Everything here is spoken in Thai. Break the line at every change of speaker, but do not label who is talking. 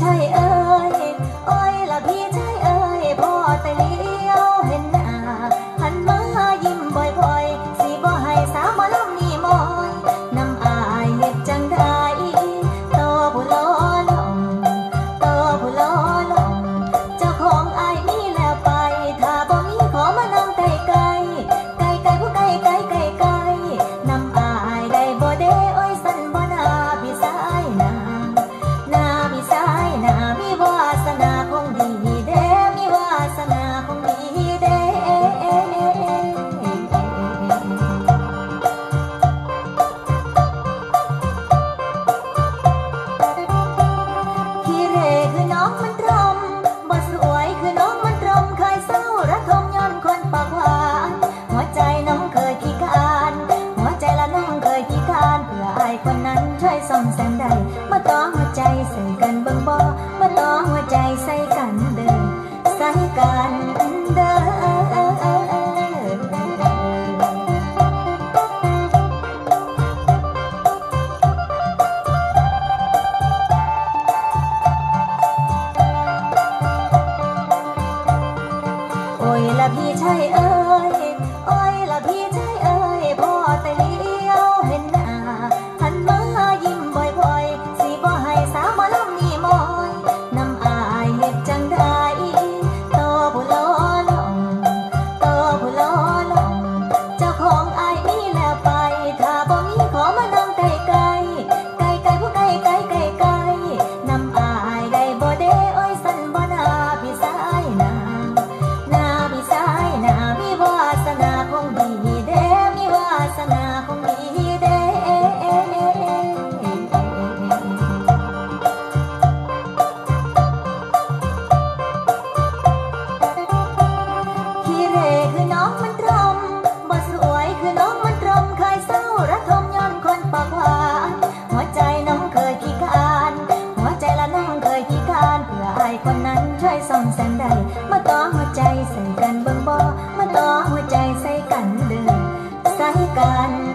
ใช่เออายคนนั้นใช้ซ่อมแสงใดมาต้อหัวใจใส่กันบังบ่มาต้อหัวใจใส่กันเดินใส่กันเดินโอ้ยลอพี่ชายเออ ซ่อมแซมได้มาต่อหัวใจใส่กันเบิ่งบ่มาต่อหัวใจใส่กันเด้อใส่กัน